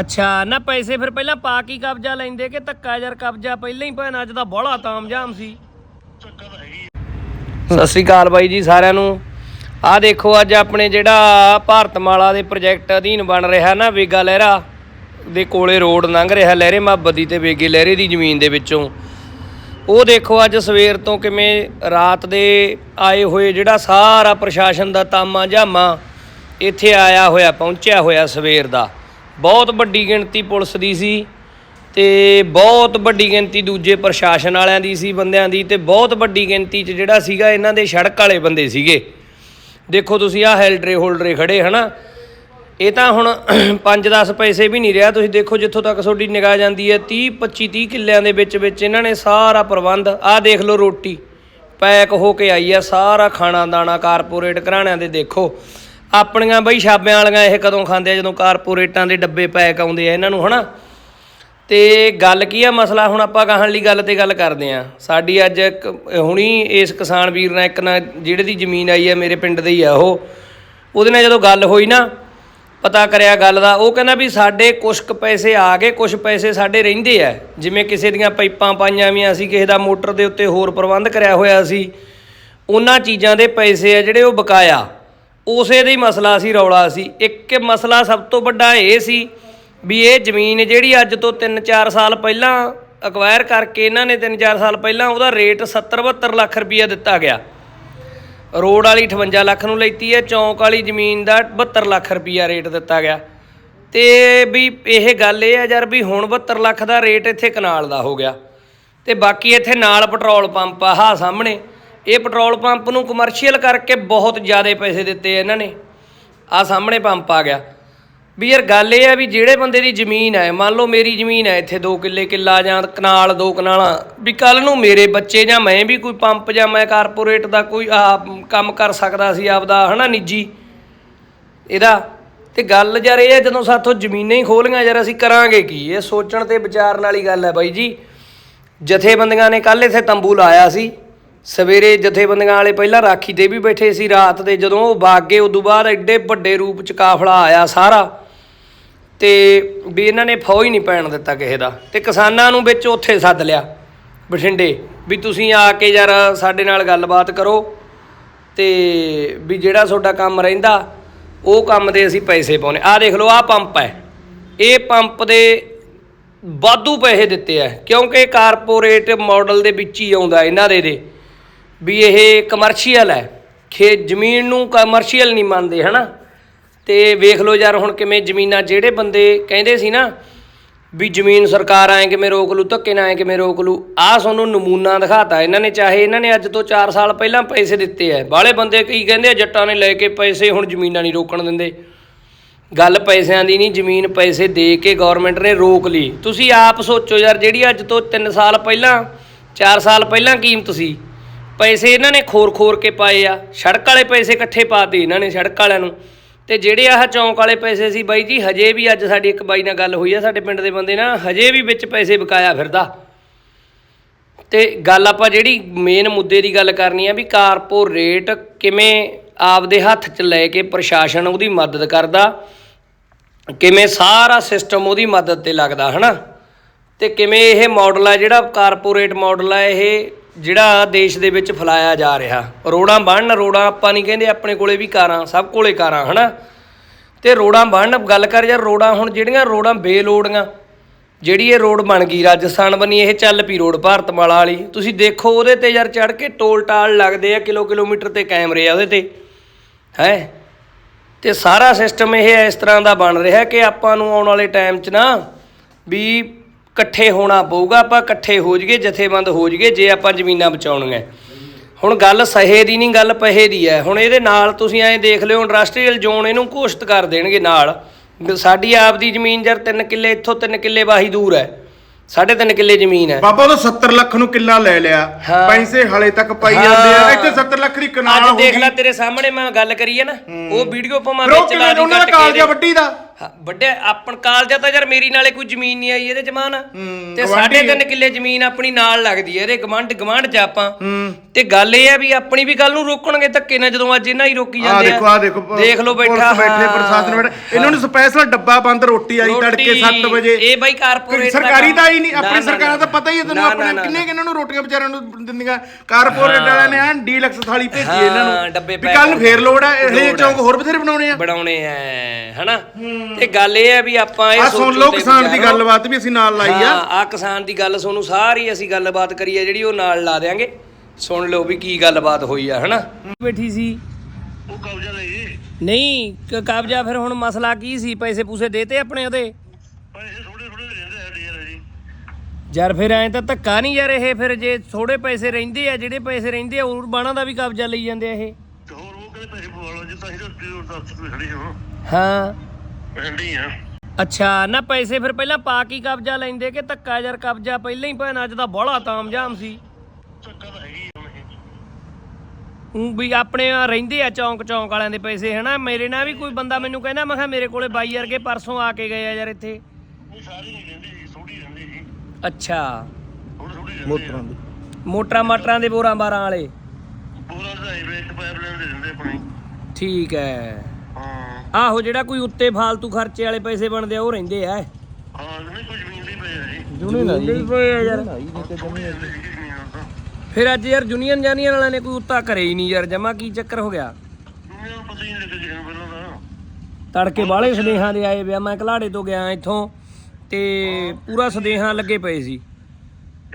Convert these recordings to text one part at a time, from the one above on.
ਅੱਛਾ, ਨਾ ਪੈਸੇ ਫਿਰ ਪਹਿਲਾਂ ਪਾ ਕੀ ਕਬਜ਼ਾ ਲੈਂਦੇ ਕਿ ਧੱਕਾ ਯਾਰ ਕਬਜ਼ਾ? ਪਹਿਲਾਂ ਹੀ ਭੈਣ, ਅੱਜ ਦਾ ਬੜਾ ਤਾਮਝਾਮ ਸੀ। ਸਤਿ ਸ੍ਰੀ ਅਕਾਲ ਬਾਈ ਜੀ ਸਾਰਿਆਂ ਨੂੰ। ਆਹ ਦੇਖੋ, ਅੱਜ ਆਪਣੇ ਜਿਹੜਾ ਭਾਰਤਮਾਲਾ ਦੇ ਪ੍ਰੋਜੈਕਟ ਅਧੀਨ ਬਣ ਰਿਹਾ ਨਾ ਵੇਗਾ ਲਹਿਰਾ ਦੇ ਕੋਲੇ ਰੋਡ ਲੰਘ ਰਿਹਾ, ਲਹਿਰੇ ਮੁਹੱਬਤੀ ਤੇ ਵੇਗੇ ਲਹਿਰੇ ਦੀ ਜ਼ਮੀਨ ਦੇ ਵਿੱਚੋਂ। ਉਹ ਦੇਖੋ, ਅੱਜ ਸਵੇਰ ਤੋਂ ਕਿਵੇਂ ਰਾਤ ਦੇ ਆਏ ਹੋਏ ਜਿਹੜਾ ਸਾਰਾ ਪ੍ਰਸ਼ਾਸਨ ਦਾ ਤਾਮਾ ਜਾਮਾ ਇੱਥੇ ਆਇਆ ਹੋਇਆ, ਪਹੁੰਚਿਆ ਹੋਇਆ ਸਵੇਰ ਦਾ। ਬਹੁਤ ਵੱਡੀ ਗਿਣਤੀ ਪੁਲਿਸ ਦੀ ਸੀ ਤੇ ਬਹੁਤ ਵੱਡੀ ਗਿਣਤੀ ਦੂਜੇ ਪ੍ਰਸ਼ਾਸਨ ਵਾਲਿਆਂ ਦੀ ਸੀ, ਬੰਦਿਆਂ ਦੀ ਤੇ ਬਹੁਤ ਵੱਡੀ ਗਿਣਤੀ 'ਚ ਜਿਹੜਾ ਸੀਗਾ ਇਹਨਾਂ ਦੇ ਸੜਕ ਵਾਲੇ ਬੰਦੇ ਸੀਗੇ। ਦੇਖੋ ਤੁਸੀਂ ਆਹ ਹੈਲਡਰੇ ਹੋਲਡਰੇ ਖੜੇ, ਹਨਾ? ਇਹ ਤਾਂ ਹੁਣ 5-10 ਪੈਸੇ ਵੀ ਨਹੀਂ ਰਿਹਾ। ਤੁਸੀਂ ਦੇਖੋ ਜਿੱਥੋਂ ਤੱਕ ਤੁਹਾਡੀ ਨਿਗਾਹ ਜਾਂਦੀ ਹੈ 30 25 30 ਕਿੱਲਿਆਂ ਦੇ ਵਿੱਚ ਵਿੱਚ ਇਹਨਾਂ ਨੇ ਸਾਰਾ ਪ੍ਰਬੰਧ, ਆਹ ਦੇਖ ਲਓ ਰੋਟੀ, ਪੈਕ ਹੋ ਕੇ ਆਈ ਆ, ਸਾਰਾ ਖਾਣਾ ਦਾਣਾ ਕਾਰਪੋਰੇਟ ਘਰਾਣਿਆਂ ਦੇ ਦੇਖੋ। ਆਪਣੀਆਂ ਬਈ ਛਾਬਿਆਂ ਵਾਲੀਆਂ ਇਹ ਕਦੋਂ ਖਾਂਦੇ ਆ? ਜਦੋਂ ਕਾਰਪੋਰੇਟਾਂ ਦੇ ਡੱਬੇ ਪੈਕ ਆਉਂਦੇ ਆ ਇਹਨਾਂ ਨੂੰ, ਹਨਾ? ਤੇ ਗੱਲ ਕੀ ਆ ਮਸਲਾ? ਹੁਣ ਆਪਾਂ ਗਾਹਾਂ ਲਈ ਗੱਲ ਤੇ ਗੱਲ ਕਰਦੇ ਆ। ਸਾਡੀ ਅੱਜ ਇੱਕ, ਹੁਣੀ ਇਸ ਕਿਸਾਨ ਵੀਰ ਨਾਲ ਇੱਕ ਨਾਲ ਜਿਹੜੇ ਦੀ ਜ਼ਮੀਨ ਆਈ ਆ ਮੇਰੇ ਪਿੰਡ ਦੇ ਹੀ ਆ ਉਹ, ਉਹਦੇ ਨਾਲ ਜਦੋਂ ਗੱਲ ਹੋਈ ਨਾ, ਪਤਾ ਕਰਿਆ ਗੱਲ ਦਾ, ਉਹ ਕਹਿੰਦਾ ਵੀ ਸਾਡੇ ਕੁਝ ਕੁ ਪੈਸੇ ਆ ਗਏ ਕੁਝ ਪੈਸੇ ਸਾਡੇ ਰਹਿੰਦੇ ਆ। ਜਿਵੇਂ ਕਿਸੇ ਦੀਆਂ ਪਾਈਪਾਂ ਪਾਈਆਂ ਵੀਆਂ ਸੀ ਕਿਸੇ ਦਾ ਮੋਟਰ ਦੇ ਉੱਤੇ ਹੋਰ ਪ੍ਰਬੰਧ ਕਰਿਆ ਹੋਇਆ ਸੀ, ਉਹਨਾਂ ਚੀਜ਼ਾਂ ਦੇ ਪੈਸੇ ਆ ਜਿਹੜੇ ਉਹ ਬਕਾਇਆ। ਉਸੇ ਦਾ ਹੀ ਮਸਲਾ ਸੀ, ਰੌਲਾ ਸੀ। ਇੱਕ ਮਸਲਾ ਸਭ ਤੋਂ ਵੱਡਾ ਇਹ ਸੀ ਵੀ ਇਹ ਜ਼ਮੀਨ ਜਿਹੜੀ ਅੱਜ ਤੋਂ 3-4 ਸਾਲ ਪਹਿਲਾਂ ਅਕਵਾਇਰ ਕਰਕੇ ਇਹਨਾਂ ਨੇ 3-4 ਸਾਲ ਪਹਿਲਾਂ ਉਹਦਾ ਰੇਟ 70-72 ਲੱਖ ਰੁਪਈਆ ਦਿੱਤਾ ਗਿਆ। ਰੋਡ ਵਾਲੀ 58 ਲੱਖ ਨੂੰ ਲੈਤੀ ਹੈ, ਚੌਂਕ ਵਾਲੀ ਜ਼ਮੀਨ ਦਾ 72 ਲੱਖ ਰੁਪਈਆ ਰੇਟ ਦਿੱਤਾ ਗਿਆ। ਤੇ ਵੀ ਇਹ ਗੱਲ ਇਹ ਆ ਯਾਰ ਵੀ ਹੁਣ 72 ਲੱਖ ਦਾ ਰੇਟ ਇੱਥੇ ਕਨਾਲ ਦਾ ਹੋ ਗਿਆ। ਤੇ ਬਾਕੀ ਇੱਥੇ ਨਾਲ ਪੈਟਰੋਲ ਪੰਪ ਆ ਹਾ ਸਾਹਮਣੇ। ਇਹ ਪੈਟਰੋਲ ਪੰਪ ਨੂੰ ਕਮਰਸ਼ੀਅਲ ਕਰਕੇ ਬਹੁਤ ਜ਼ਿਆਦਾ ਪੈਸੇ ਦਿੱਤੇ ਇਹਨਾਂ ਨੇ। ਆ ਸਾਹਮਣੇ ਪੰਪ ਆ ਗਿਆ। ਵੀ ਯਾਰ ਗੱਲ ਇਹ ਆ ਵੀ ਜਿਹੜੇ ਬੰਦੇ ਦੀ ਜ਼ਮੀਨ ਹੈ, ਮੰਨ ਲਓ ਮੇਰੀ ਜ਼ਮੀਨ ਹੈ ਇੱਥੇ 2 ਕਿੱਲੇ ਕਿੱਲਾ ਜਾਂ ਕਨਾਲ, ਦੋ ਕਨਾਲਾਂ, ਵੀ ਕੱਲ ਨੂੰ ਮੇਰੇ ਬੱਚੇ ਜਾਂ ਮੈਂ ਵੀ ਕੋਈ ਪੰਪ ਜਾਂ ਮੈਂ ਕਾਰਪੋਰੇਟ ਦਾ ਕੋਈ ਕੰਮ ਕਰ ਸਕਦਾ ਸੀ ਆਪਦਾ, ਹਨਾ ਨਿੱਜੀ? ਇਹਦਾ ਤੇ ਗੱਲ ਯਾਰ ਇਹ ਹੈ ਜਦੋਂ ਸਾਥੋਂ ਜ਼ਮੀਨਾਂ ਹੀ ਖੋਲੀਆਂ, ਯਾਰ ਅਸੀਂ ਕਰਾਂਗੇ ਕੀ? ਇਹ ਸੋਚਣ ਤੇ ਵਿਚਾਰਨ ਵਾਲੀ ਗੱਲ ਹੈ ਬਾਈ ਜੀ। ਜਥੇਬੰਦੀਆਂ ਨੇ ਕੱਲ ਇੱਥੇ ਤੰਬੂ ਲਾਇਆ ਸੀ। ਸਵੇਰੇ ਜਥੇਬੰਦੀਆਂ ਵਾਲੇ ਪਹਿਲਾਂ ਰਾਖੀ ਤੇ ਵੀ ਬੈਠੇ ਸੀ, ਰਾਤ ਦੇ ਜਦੋਂ ਉਹ ਵਗ ਗਏ, ਉਦੋਂ ਬਾਅਦ ਐਡੇ ਵੱਡੇ ਰੂਪ ਚ ਕਾਫਲਾ ਆਇਆ ਸਾਰਾ। ਤੇ ਵੀ ਇਹਨਾਂ ਨੇ ਫੌਜ ਨਹੀਂ ਪੈਣ ਦਿੱਤਾ ਕਿਸੇ ਦਾ ਤੇ ਕਿਸਾਨਾਂ ਨੂੰ ਵਿੱਚ ਉੱਥੇ ਸੱਦ ਲਿਆ ਬਠਿੰਡੇ। ਵੀ ਤੁਸੀਂ ਆ ਕੇ ਯਾਰ ਸਾਡੇ ਨਾਲ ਗੱਲਬਾਤ ਕਰੋ ਤੇ ਵੀ ਜਿਹੜਾ ਤੁਹਾਡਾ ਕੰਮ ਰਹਿੰਦਾ, ਉਹ ਕੰਮ ਦੇ ਅਸੀਂ ਪੈਸੇ ਪਾਉਨੇ ਆਹ ਦੇਖ ਲਓ, ਆਹ ਪੰਪ ਹੈ। ਇਹ ਪੰਪ ਦੇ ਵਾਧੂ ਪੈਸੇ ਦਿੱਤੇ ਆ, ਕਿਉਂਕਿ ਕਾਰਪੋਰੇਟ ਮਾਡਲ ਦੇ ਵਿੱਚ ਹੀ ਆਉਂਦਾ ਇਹਨਾਂ ਦੇ ਦੇ। ਵੀ ਇਹ ਕਮਰਸ਼ੀਅਲ ਹੈ। ਖੇ ਜ਼ਮੀਨ ਨੂੰ ਕਮਰਸ਼ੀਅਲ ਨਹੀਂ ਮੰਨਦੇ, ਹਨਾ? ਤੇ ਵੇਖ ਲਓ ਯਾਰ ਹੁਣ ਕਿਵੇਂ ਜ਼ਮੀਨਾਂ ਜਿਹੜੇ ਬੰਦੇ ਕਹਿੰਦੇ ਸੀ ਨਾ ਵੀ ਜ਼ਮੀਨ ਸਰਕਾਰ ਆਏ ਕਿਵੇਂ ਰੋਕ ਲੂ ਧੱਕੇ ਨਾਲ ਆਏ ਕਿਵੇਂ ਰੋਕ ਲੂ ਆਹ ਤੁਹਾਨੂੰ ਨਮੂਨਾ ਦਿਖਾਤਾ। ਇਹਨਾਂ ਨੇ ਚਾਹੇ ਇਹਨਾਂ ਨੇ ਅੱਜ ਤੋਂ 4 ਸਾਲ ਪਹਿਲਾਂ ਪੈਸੇ ਦਿੱਤੇ ਐ। ਬਾਹਲੇ ਬੰਦੇ ਕੀ ਕਹਿੰਦੇ ਆ, ਜੱਟਾਂ ਨੇ ਲੈ ਕੇ ਪੈਸੇ ਹੁਣ ਜ਼ਮੀਨਾਂ ਨਹੀਂ ਰੋਕਣ ਦਿੰਦੇ। ਗੱਲ ਪੈਸਿਆਂ ਦੀ ਨਹੀਂ, ਜ਼ਮੀਨ ਪੈਸੇ ਦੇ ਕੇ ਗਵਰਨਮੈਂਟ ਨੇ ਰੋਕ ਲਈ। ਤੁਸੀਂ ਆਪ ਸੋਚੋ ਯਾਰ, ਜਿਹੜੀ ਅੱਜ ਤੋਂ 3 ਸਾਲ ਪਹਿਲਾਂ 4 ਸਾਲ ਪਹਿਲਾਂ ਕੀਮਤ ਸੀ ਪੈਸੇ ਇਹਨਾਂ ਨੇ ਖੋਰ-ਖੋਰ ਕੇ ਪਾਏ ਆ, ਸੜਕ ਵਾਲੇ ਪੈਸੇ ਇਕੱਠੇ ਪਾਤੇ ਇਹਨਾਂ ਨੇ ਸੜਕ ਵਾਲਿਆਂ ਨੂੰ। ਤੇ ਜਿਹੜੇ ਆਹ ਚੌਂਕ ਵਾਲੇ ਪੈਸੇ ਸੀ ਬਾਈ ਜੀ, ਹਜੇ ਵੀ ਅੱਜ ਸਾਡੀ ਇੱਕ ਬਾਈ ਨਾਲ ਗੱਲ ਹੋਈ ਆ, ਸਾਡੇ ਪਿੰਡ ਦੇ ਬੰਦੇ ਨਾਲ, ਹਜੇ ਵੀ ਵਿੱਚ ਪੈਸੇ ਬਕਾਇਆ ਫਿਰਦਾ। ਤੇ ਗੱਲ ਆਪਾਂ ਜਿਹੜੀ ਮੇਨ ਮੁੱਦੇ ਦੀ ਗੱਲ ਕਰਨੀ ਆ ਵੀ ਕਾਰਪੋਰੇਟ ਕਿਵੇਂ ਆਪਦੇ ਹੱਥ 'ਚ ਲੈ ਕੇ ਪ੍ਰਸ਼ਾਸਨ ਉਹਦੀ ਮਦਦ ਕਰਦਾ, ਕਿਵੇਂ ਸਾਰਾ ਸਿਸਟਮ ਉਹਦੀ ਮਦਦ ਤੇ ਲੱਗਦਾ, ਹਨਾ? ਤੇ ਕਿਵੇਂ ਇਹ ਮਾਡਲ ਆ ਜਿਹੜਾ ਕਾਰਪੋਰੇਟ ਮਾਡਲ ਆ, ਇਹ ਜਿਹੜਾ ਦੇਸ਼ ਦੇ ਵਿੱਚ ਫਲਾਇਆ ਜਾ ਰਿਹਾ। ਰੋਡਾਂ ਬਣਨ ਰੋਡਾਂ ਆਪਾਂ ਨਹੀਂ ਕਹਿੰਦੇ, ਆਪਣੇ ਕੋਲੇ ਵੀ ਕਾਰਾਂ, ਸਭ ਕੋਲੇ ਕਾਰਾਂ, ਹਨਾ? ਤੇ ਰੋਡਾਂ ਬਣਨ ਗੱਲ ਕਰ ਯਾਰ ਰੋਡਾਂ ਹੁਣ ਜਿਹੜੀਆਂ ਰੋਡਾਂ ਬੇਲੋੜੀਆਂ, ਜਿਹੜੀ ਇਹ ਰੋਡ ਬਣ ਗਈ, ਰਾਜਸਥਾਨ ਬਣੀ, ਇਹ ਚੱਲ ਪਈ ਰੋਡ ਭਾਰਤਮਾਲਾ ਵਾਲੀ। ਤੁਸੀਂ ਦੇਖੋ ਉਹਦੇ ਤੇ ਯਾਰ ਚੜ ਕੇ ਟੋਲ ਟਾਲ ਲੱਗਦੇ ਆ ਕਿਲੋ ਕਿਲੋਮੀਟਰ ਤੇ ਕੈਮਰੇ ਆ ਉਹਦੇ ਤੇ, ਹੈ? ਤੇ ਸਾਰਾ ਸਿਸਟਮ ਇਹ ਇਸ ਤਰ੍ਹਾਂ ਦਾ ਬਣ ਰਿਹਾ ਕਿ ਆਪਾਂ ਨੂੰ ਆਉਣ ਵਾਲੇ ਟਾਈਮ 'ਚ ਨਾ ਵੀ ਇਕੱਠੇ ਹੋਣਾ ਪਊਗਾ ਆਪਾਂ ਇਕੱਠੇ ਹੋ ਜਾਈਏ ਜਥੇਬੰਦ ਹੋ ਜਾਈਏ ਜੇ ਆਪਾਂ ਜ਼ਮੀਨਾਂ ਬਚਾਉਣੀਆਂ। ਹੁਣ ਗੱਲ ਸਹੇ ਦੀ ਨਹੀਂ ਗੱਲ ਪਹੇ ਦੀ ਹੈ। ਹੁਣ ਇਹਦੇ ਨਾਲ ਤੁਸੀਂ ਐਂ ਦੇਖ ਲਿਓ ਇੰਡਸਟਰੀਅਲ ਜ਼ੋਨ ਇਹਨੂੰ ਘੋਸ਼ਿਤ ਕਰ ਦੇਣਗੇ ਨਾਲ। ਸਾਡੀ ਆਪ ਦੀ ਜ਼ਮੀਨ ਜਰ 3 ਕਿੱਲੇ ਇੱਥੋਂ 3 ਕਿੱਲੇ ਵਾਹੀ ਦੂਰ ਹੈ। ਸਾਢੇ ਤਿੰਨ ਕਿੱਲੇ ਜ਼ਮੀਨ ਹੈ। ਬਾਬਾ ਉਹ 70 ਲੱਖ ਨੂੰ ਕਿੱਲਾ ਲੈ ਲਿਆ। ਪੈਸੇ ਹਲੇ ਤੱਕ ਪਾਈ। ਜਾਂਦੇ ਆ। ਇੱਥੇ 70 ਲੱਖ ਦੀ ਕਨਾਲ ਅੱਜ ਦੇਖ ਲੈ ਤੇਰੇ ਸਾਹਮਣੇ ਮੈਂ ਗੱਲ ਕਰੀ ਹੈ ਨਾ। ਉਹ ਵੀਡੀਓ ਉਹ ਵਿੱਚ ਲਾ ਦੀ ਉਹਨਾਂ ਦਾ ਕੱਟ ਕੇ ਕਾਲਜਾ। ਵੱਡੀ ਦਾ। ਵੱਡੇ ਆਪਣ ਕਾਲਜਾ ਤਾਂ ਯਾਰ ਮੇਰੀ ਨਾਲੇ ਕੋਈ ਜ਼ਮੀਨ ਨਹੀਂ ਆਈ ਇਹਦੇ ਜਮਾਨ ਤੇ ਗਵਾਂਢੀ ਸਾਢੇ ਤਿੰਨ ਕਿੱਲੇ ਜ਼ਮੀਨ ਆਪਣੀ ਨਾਲ ਲੱਗਦੀ ਹੈ ਇਹਦੇ ਗਵਾਂਢ ਗਵਾਂਢ ਚ ਆਪਾਂ। ਤੇ ਗੱਲ ਇਹ ਹੈ ਵੀ ਆਪਣੀ ਵੀ ਕੱਲ ਨੂੰ ਰੋਕਣਗੇ ਧੱਕੇ ਨਾਲ ਜਦੋਂ ਅੱਜ ਇਹਨਾਂ ਹੀ ਰੋਕੀ ਆ ਜਾਂਦੇ ਦੇਖੋ ਆ ਦੇਖੋ ਪ- ਦੇਖ ਲਓ ਪੁਲਿਸ ਬੈਠਾ ਬੈਠੇ ਹਾਂ। ਪ੍ਰਸ਼ਾਸਨ ਬੈਠਾ। ਇਹਨਾਂ ਨੂੰ ਸਪੈਸ਼ਲ ਡੱਬਾ ਬੰਦ ਰੋਟੀ ਆਈ ਤੜਕੇ 7 ਵਜੇ। ਇਹ ਬਾਈ ਕਾਰਪੋਰੇਟ ਸਰਕਾਰੀ ਤਾਂ ਹੀ ਨਹੀਂ ਆਪਣੀ ਸਰਕਾਰਾਂ ਦਾ ਪਤਾ ਹੀ ਹੈ ਤੈਨੂੰ ਆਪਣੇ ਕਿੰਨੇ ਕਿੰਨਾਂ ਨੂੰ ਰੋਟੀਆਂ ਵਿਚਾਰਿਆਂ ਨੂੰ ਦਿੰਦੀਆਂ। ਕਾਰਪੋਰੇਟ ਵਾਲਿਆਂ ਨੇ ਐਨ ਡੀਲਕਸ ਥਾਲੀ ਭੇਜੀ ਇਹਨਾਂ ਹਾਂ, ਨੂੰ ਡੱਬੇ ਵੀ ਪੈਕ ਕੱਲ ਨੂੰ ਫੇਰ ਲੋੜ ਹੈ ਇਹ ਚੌਂਕ ਹੋਰ ਬਥੇਰੇ ਬਣਾਉਣੇ ਆ। ਬਣਾਉਣੇ ਐ ਹਨਾ? ਤੇ ਗੱਲ ਇਹ ਹੈ ਵੀ ਆਪਾਂ ਇਹ ਆ ਸੁਣ ਲਓ ਕਿਸਾਨ ਦੀ। ਗੱਲਬਾਤ ਵੀ ਅਸੀਂ ਨਾਲ ਲਾਈ ਆ। ਹਾਂ ਆ ਕਿਸਾਨ ਦੀ ਗੱਲ ਤੁਹਾਨੂੰ ਸਾਰੀ ਅਸੀਂ ਗੱਲਬਾਤ ਕਰੀ ਆ ਜਿਹੜੀ ਉਹ ਨਾਲ ਲਾ ਦੇਾਂਗੇ ਸੁਣ ਲਓ ਵੀ ਕੀ ਗੱਲਬਾਤ ਹੋਈ ਆ ਹਨਾ? ਬੈਠੀ ਸੀ। ਉਹ ਕਬਜ਼ਾ ਲਈ ਨਹੀਂ ਕ- ਕਬਜ਼ਾ ਫਿਰ ਹੁਣ ਮਸਲਾ ਕੀ ਸੀ? ਪੈਸੇ ਪੂਸੇ ਦੇਤੇ ਆਪਣੇ ਉਹਦੇ? ਪੈਸੇ ਥੋੜੇ ਥੋੜੇ ਰਹਿੰਦੇ ਸਾਡੇ ਯਾਰ ਜੀ। ਯਾਰ ਫਿਰ ਐਂ ਤਾਂ ਧੱਕਾ ਨਹੀਂ ਯਾਰ ਇਹ ਫਿਰ ਜੇ ਥੋੜੇ ਪੈਸੇ ਰਹਿੰਦੇ ਆ ਜਿਹੜੇ ਪੈਸੇ ਰਹਿੰਦੇ ਆ ਉਹ ਬਾਣਾ ਦਾ ਵੀ ਕਬਜ਼ਾ ਲਈ ਜਾਂਦੇ ਆ ਇਹ। ਤੇ ਹੋਰ ਉਹ ਕਹਿੰਦੇ ਪੈਸੇ ਪਵਾ ਲਓ ਜੇ ਤਾਂ ਅਸੀਂ ਰੋਟੀ ਦੱਸ ਤੂੰ ਖੜੀ ਹੋ। ਹਾਂ। ਰਹਿੰਦੀ ਆ ਅੱਛਾ ਨਾ ਪੈਸੇ ਫਿਰ ਪਹਿਲਾਂ ਪਾ ਕੇ ਹੀ ਕਬਜ਼ਾ ਲੈਂਦੇ ਕਿ ਧੱਕਾ ਯਾਰ ਕਬਜ਼ਾ ਪਹਿਲਾਂ ਹੀ ਭੈਣ ਅੱਜ ਤਾਂ ਬੜਾ ਤਾਮਝਾਮ ਸੀ। ਚੱਕਾ ਤਾਂ ਵੀ ਆਪਣੇ ਆ ਰਹਿੰਦੇ ਆ ਚੌਂਕ ਚੌਂਕ ਵਾਲਿਆਂ ਦੇ ਪੈਸੇ ਹਨਾ? ਮੇਰੇ ਨਾਲ ਵੀ ਕੋਈ ਬੰਦਾ ਮੈਨੂੰ ਕਹਿੰਦਾ ਮੈਂ ਕਿਹਾ ਮੇਰੇ ਕੋਲੇ ਬਾਈ ਵਰਗੇ ਪਰਸੋਂ ਆ ਕੇ ਗਏ ਆ ਯਾਰ ਇੱਥੇ। ਨਹੀਂ ਸਾਰੀ ਨਹੀਂ ਰਹਿੰਦੀ ਜੀ ਥੋੜੀ ਰਹਿੰਦੀ ਜੀ। ਅੱਛਾ। ਥੋੜੀ ਥੋੜੀ ਰਹਿੰਦੀ ਆ। ਮੋਟਰਾਂ ਮਾਟਰਾਂ ਦੇ ਬੋਰਾਂ ਬਾਰਾਂ ਵਾਲੇ। ਪੂਰਾ ਦਾ ਹਾਈਵੇ ਇੱਕ ਪਾਈਪ ਲਾਈਨ ਦੇ ਦਿੰਦੇ ਆਪਣੀ। ਠੀਕ ਹੈ ਹਾਂ। ਆਹੋ ਜਿਹੜਾ ਕੋਈ ਉੱਤੇ ਫਾਲਤੂ ਖਰਚੇ ਵਾਲੇ ਪੈਸੇ ਬਣਦੇ ਆ ਉਹ ਰਹਿੰਦੇ ਆ। ਹਾਂ ਨਹੀਂ ਕੁਝ ਜ਼ਮੀਨ ਦੀ ਪਈ ਆ ਜੀ ਜ਼ਮੀਨ ਦੇ ਪਏ ਆ ਯਾਰ। ਰਹਿੰਦੀ ਜੀ ਜ਼ਮੀਨ ਤਾਂ ਫਿਰ ਅੱਜ ਯਾਰ ਯੂਨੀਅਨ ਜਾਨੀਅਨ ਵਾਲਿਆਂ ਨੇ ਕੋਈ ਉੱਤਾ ਕਰੇ ਹੀ ਨਹੀਂ ਯਾਰ ਜਮਾ ਕੀ ਚੱਕਰ ਹੋ ਗਿਆ? ਪਤਾ ਹੀ ਨਹੀਂ ਲੱਗਿਆ ਪਹਿਲਾਂ ਤੜਕੇ ਬਾਹਲੇ ਸਨੇਹਾਂ ਦੇ ਆਏ ਵਿਆ ਮੈਂ ਘਲਾੜੇ ਤੋਂ ਗਿਆ ਇੱਥੋਂ ਤੇ ਪੂਰਾ ਸਨੇਹਾਂ ਲੱਗੇ ਪਏ ਸੀ।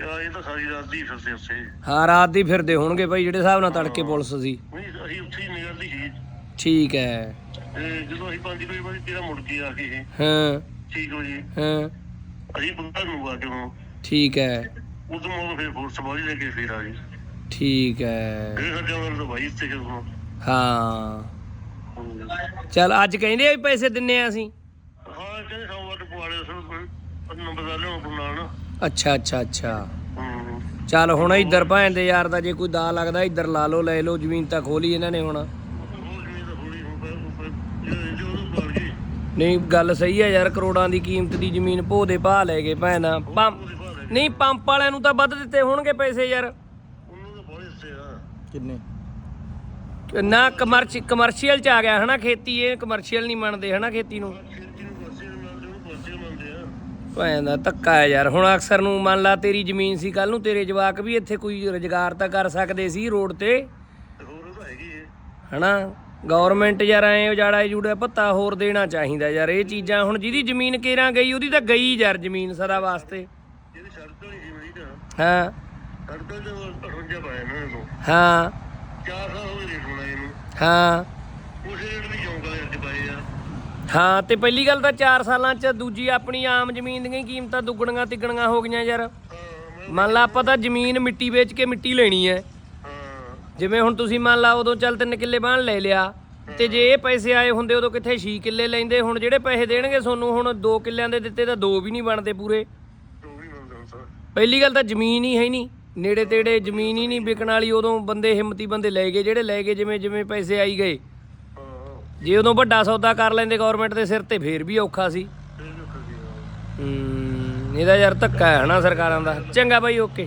ਯਾਰ ਇਹ ਤਾਂ ਸਾਰੀ ਰਾਤ ਦੀ ਫਿਰਦੇ ਉੱਥੇ। ਹਾਂ ਰਾਤ ਦੀ ਫਿਰਦੇ ਹੋਣਗੇ ਭਾਈ ਜਿਹੜੇ ਹਿਸਾਬ ਨਾਲ ਤੜਕੇ ਪੁਲਿਸ ਸੀ। ਨਹੀਂ ਅਸੀਂ ਉੱਥੇ ਹੀ ਨਿਕਲਦੀ ਸੀ। ਠੀਕ ਹੈ। ਤੇ ਜਦੋਂ ਅਸੀਂ 5 ਵਜੇ ਬਾਅਦ ਤੇਰਾ ਮੁੜ ਕੇ ਆ ਕੇ ਇਹ ਹਾਂ। ਠੀਕ ਹੋ ਜੀ। ਹਾਂ। ਅਸੀਂ ਬੰਦਾ ਨੂੰ ਆ ਕੇ ਹੁਣ। ਠੀਕ ਹੈ। ਉਦੋਂ ਮੋਰ ਫਿਰ ਫੋਰਸ ਬਾਹਰ ਲੈ ਕੇ ਫਿਰ ਆ ਗਏ ਠੀਕ ਹੈ। ਇਹ ਸਾਡੇ ਵੱਲ ਤਾਂ ਭਾਈ ਇੱਥੇ ਜਦੋਂ ਹਾਂ। ਚਲ ਅੱਜ ਕਹਿੰਦੇ ਆ ਵੀ ਪੈਸੇ ਦਿੰਨੇ ਆ ਅਸੀਂ। ਹਾਂ ਕਹਿੰਦੇ ਸੋਮਵਾਰ ਨੂੰ ਪਵਾੜੇ ਸਰ ਨੰਬਰ ਦਾ ਲਿਆਉਣਾ ਪਊ ਨਾਲ ਨਾ ਅੱਛਾ ਅੱਛਾ ਅੱਛਾ। ਚੱਲ ਹੁਣ ਇੱਧਰ ਭਾਂ ਦੇ ਯਾਰ ਦਾ ਜੇ ਕੋਈ ਦਾ ਲੱਗਦਾ ਇੱਧਰ ਲਾ ਲਓ ਲੈ ਲਓ ਜ਼ਮੀਨ ਤਾਂ ਖੋਲੀ ਇਹਨਾਂ ਨੇ ਹੁਣ। ਤਾਂ ਨਹੀਂ ਗੱਲ ਸਹੀ ਹੈ ਯਾਰ ਕਰੋੜਾਂ ਦੀ ਕੀਮਤ ਦੀ ਜ਼ਮੀਨ ਭੋ ਦੇ ਭਾਅ ਲੈ ਗਏ ਭੈਣਾ। ਪੰਪ ਨਹੀਂ ਪੰਪ ਵਾਲਿਆਂ ਨੂੰ ਤਾਂ ਵੱਧ ਦਿੱਤੇ ਹੋਣਗੇ ਪੈਸੇ ਯਾਰ। ਉਹਨੂੰ ਤਾਂ ਬਹੁਤ ਹਿੱਸੇ ਆ। ਨਾ ਕਮਰਸ਼ੀ ਕਮਰਸ਼ੀਅਲ ਚ ਆ ਗਿਆ ਹਨਾ ਖੇਤੀ ਇਹ ਕਮਰਸ਼ੀਅਲ ਨਹੀਂ ਮੰਨਦੇ ਹਨਾ ਖੇਤੀ ਨੂੰ। ਖੇਤੀ ਨੂੰ ਪਾਸੇ ਮੰਨਦੇ ਉਹਨੂੰ ਪਾਸੇ ਮੰਨਦੇ ਆ। ਭੈਣ ਦਾ ਧੱਕਾ ਹੈ ਯਾਰ। ਹੁਣ ਅਕਸਰ ਨੂੰ ਮੰਨ ਲਾ ਤੇਰੀ ਜ਼ਮੀਨ ਸੀ ਕੱਲ ਨੂੰ ਤੇਰੇ ਜਵਾਕ ਵੀ ਇੱਥੇ ਕੋਈ ਰੁਜ਼ਗਾਰ ਤਾਂ ਕਰ ਸਕਦੇ ਸੀ ਰੋਡ ਤੇ। ਤੇ ਹੋਰ ਉਹ ਤਾਂ ਹੈਗੀ ਏ। ਹਨਾ ਗਵਰਨਮੈਂਟ ਯਾਰ ਐ ਉਜਾੜਾ ਜੂੜਾ ਪੱਤਾ ਹੋਰ ਦੇਣਾ ਚਾਹੀਦਾ ਯਾਰ ਇਹ ਚੀਜ਼ਾਂ ਹੁਣ ਜਿਹਦੀ ਜ਼ਮੀਨ ਕੇਰਾਂ ਗਈ ਉਹਦੀ ਤਾਂ ਗਈ ਯਾਰ ਜ਼ਮੀਨ ਸਦਾ ਵਾਸਤੇ। ਹਾਂ। ਤੇ 58 ਪਾਇਆ ਨਾ ਇਹਨੂੰ ਹਾਂ। 4 ਸਾਲ ਹੋ ਗਏ ਰੇਟ ਹੋਣਾ ਇਹਨੂੰ ਹਾਂ। ਉਸੇ ਰੇਟ ਦੀ ਚੌਂਕ ਵਾਲੇ ਅੱਜ ਪਾਏ ਆ। ਹਾਂ ਤੇ ਪਹਿਲੀ ਗੱਲ ਤਾਂ 4 ਸਾਲਾਂ ਚ ਦੂਜੀ ਆਪਣੀ ਆਮ ਜ਼ਮੀਨ ਦੀਆਂ ਕੀਮਤਾਂ ਦੁੱਗਣੀਆਂ ਤਿੱਗਣੀਆਂ ਹੋ ਗਈਆਂ ਯਾਰ। ਮੰਨ ਲਾ ਆਪਾਂ ਤਾਂ ਜ਼ਮੀਨ ਮਿੱਟੀ ਵੇਚ ਕੇ ਮਿੱਟੀ ਲੈਣੀ ਹਾਂ। ਜਿਵੇਂ ਹੁਣ ਤੁਸੀਂ ਮੰਨ ਲਾ ਉਦੋਂ ਚੱਲ ਤਿੰਨ ਕਿੱਲੇ ਬਾਣ ਲੈ ਲਿਆ ਤੇ ਜੇ ਇਹ ਪੈਸੇ ਆਏ ਹੁੰਦੇ ਉਦੋਂ ਕਿੱਥੇ 6 ਕਿੱਲੇ ਲੈਂਦੇ ਹੁਣ ਜਿਹੜੇ ਪੈਸੇ ਦੇਣਗੇ ਤੁਹਾਨੂੰ ਹੁਣ 2 ਕਿੱਲਿਆਂ ਦੇ ਦਿੱਤੇ ਤਾਂ 2 ਵੀ ਨਹੀਂ ਬਣਦੇ ਪੂਰੇ ਉਹ ਵੀ ਮੰਨਦਾ ਹੁਣ ਸਰ ਪਹਿਲੀ ਗੱਲ ਤਾਂ ਜ਼ਮੀਨ ਹੀ ਹੈ ਨਹੀਂ। ਨੇੜੇ ਤੇੜੇ ਜ਼ਮੀਨ ਹੀ ਨਹੀਂ ਵਿਕਣ ਵਾਲੀ ਉਦੋਂ ਬੰਦੇ ਹਿੰਮਤੀ ਬੰਦੇ ਲੈ ਗਏ ਜਿਹੜੇ ਲੈ ਗਏ ਜਿਵੇਂ ਜਿਵੇਂ ਪੈਸੇ ਆਈ ਗਏ। ਜੇ ਉਦੋਂ ਵੱਡਾ ਸੌਦਾ ਕਰ ਲੈਂਦੇ ਗਵਰਨਮੈਂਟ ਦੇ ਸਿਰ ਤੇ ਫੇਰ ਵੀ ਔਖਾ ਸੀ। ਹੂੰ। ਇਹਦਾ ਯਾਰ ਧੱਕਾ ਹੈ ਹਨਾ ਸਰਕਾਰਾਂ ਦਾ। ਚੰਗਾ ਬਾਈ ਓਕੇ।